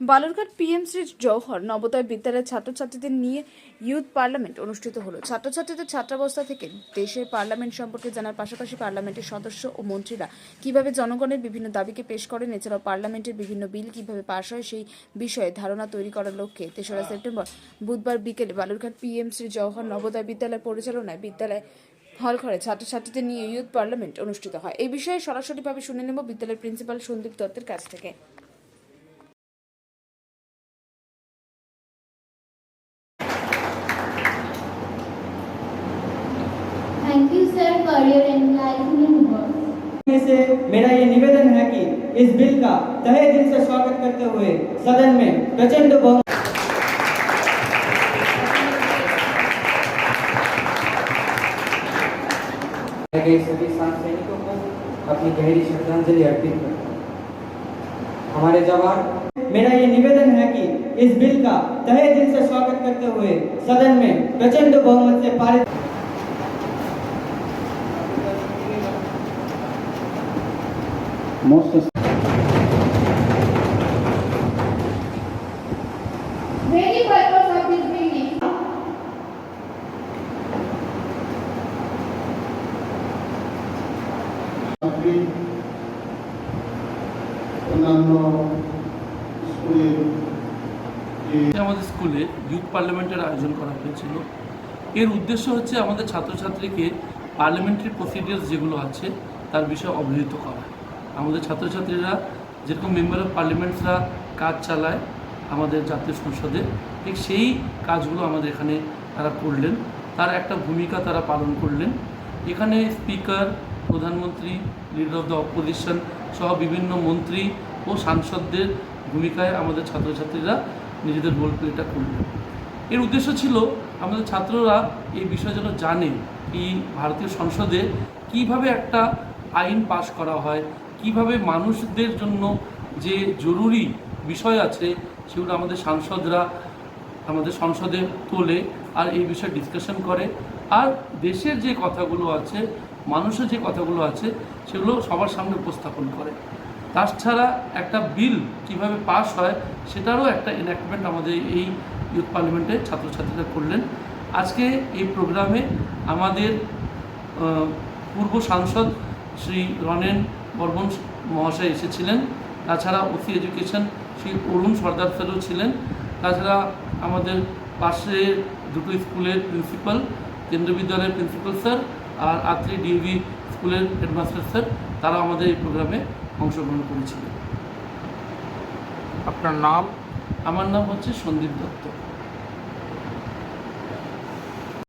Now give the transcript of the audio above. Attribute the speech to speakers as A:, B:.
A: Balurghat PMC Jawahar Navodaya বিদ্যালয়ের ছাত্রছাত্রীদের নিয়ে ইউথ পার্লামেন্ট অনুষ্ঠিত হলো। ছাত্রছাত্রীদের ছাত্রাবস্থা থেকে দেশের পার্লামেন্ট সম্পর্কে জানার পাশাপাশি পার্লামেন্টের সদস্য ও মন্ত্রীরা কীভাবে জনগণের বিভিন্ন দাবিকে পেশ করেন, এছাড়াও পার্লামেন্টের বিভিন্ন বিল কীভাবে পাশ হয় সেই বিষয়ে ধারণা তৈরি করার লক্ষ্যে তেসরা সেপ্টেম্বর বুধবার বিকেলে বালুরঘাট পিএমসি জওহর নবোদয় বিদ্যালয় পরিচালনায় বিদ্যালয় হল ঘরে ছাত্রছাত্রীদের নিয়ে ইউথ পার্লামেন্ট অনুষ্ঠিত হয়। এই বিষয়ে সরাসরিভাবে শুনে নেব বিদ্যালয়ের প্রিন্সিপাল সন্দীপ দত্তের কাছ থেকে।
B: Your enlightening
C: से मेरा ये निवेदन है कि इस बिल का तहे दिल से स्वागत करते हुए सदन में प्रचंड बहु
D: गए सभी सैनिकों को अपनी गहरी श्रद्धांजलि अर्पित करता हूँ। हमारे जवान
C: मेरा ये निवेदन है कि इस बिल का तहे दिल से स्वागत करते हुए सदन में प्रचंड बहुमत से पारित
B: Purpose of
E: আমাদের স্কুলে ইউথ পার্লামেন্টের আয়োজন করা হয়েছিল। এর উদ্দেশ্য হচ্ছে আমাদের ছাত্রছাত্রীকে পার্লামেন্টারি প্রসিডিওর্স যেগুলো আছে, তার বিষয়ে অবহিত করা। আমাদের ছাত্রছাত্রীরা, যেরকম মেম্বার অফ পার্লামেন্টসরা কাজ চালায় আমাদের জাতীয় সংসদে, ঠিক সেই কাজগুলো আমাদের এখানে তারা করলেন। তার একটা ভূমিকা তারা পালন করলেন। এখানে স্পিকার প্রধানমন্ত্রী লিডার অফ দ্য অপোজিশন সহ বিভিন্ন মন্ত্রী ও সাংসদদের ভূমিকায় আমাদের ছাত্রছাত্রীরা নিজেদের রোল প্লেটা করলেন। এর উদ্দেশ্য ছিল আমাদের ছাত্ররা এই বিষয় যেন জানে কি ভারতীয় সংসদে কীভাবে একটা আইন পাশ করা হয় কীভাবে মানুষদের জন্য যে জরুরি বিষয় আছে সেগুলো আমাদের সাংসদরা আমাদের সংসদে তোলে আর এই বিষয়ে ডিসকাশন করে। আর দেশের যে কথাগুলো আছে, মানুষের যে কথাগুলো আছে, সেগুলো সবার সামনে উপস্থাপন করে। তাছাড়া একটা বিল কীভাবে পাস হয়, সেটারও একটা এনাক্টমেন্ট আমাদের এই ইউথ পার্লামেন্টে ছাত্রছাত্রীরা করলেন। আজকে এই প্রোগ্রামে আমাদের পূর্ব সাংসদ শ্রী রনেন বর্মন মহাশয় এসেছিলেন। তাছাড়া ওসি এডুকেশন শ্রী অরুণ সর্দার স্যারও ছিলেন। তাছাড়া আমাদের পাশে দুটো স্কুলের প্রিন্সিপাল কেন্দ্রীয় বিদ্যালয়ের প্রিন্সিপাল স্যার আর আত্রি ডিএভি স্কুলের হেডমাস্টার স্যার তারা আমাদের এই প্রোগ্রামে অংশগ্রহণ করেছিলেন।
F: আপনার নাম?
E: আমার নাম হচ্ছে সন্দীপ দত্ত।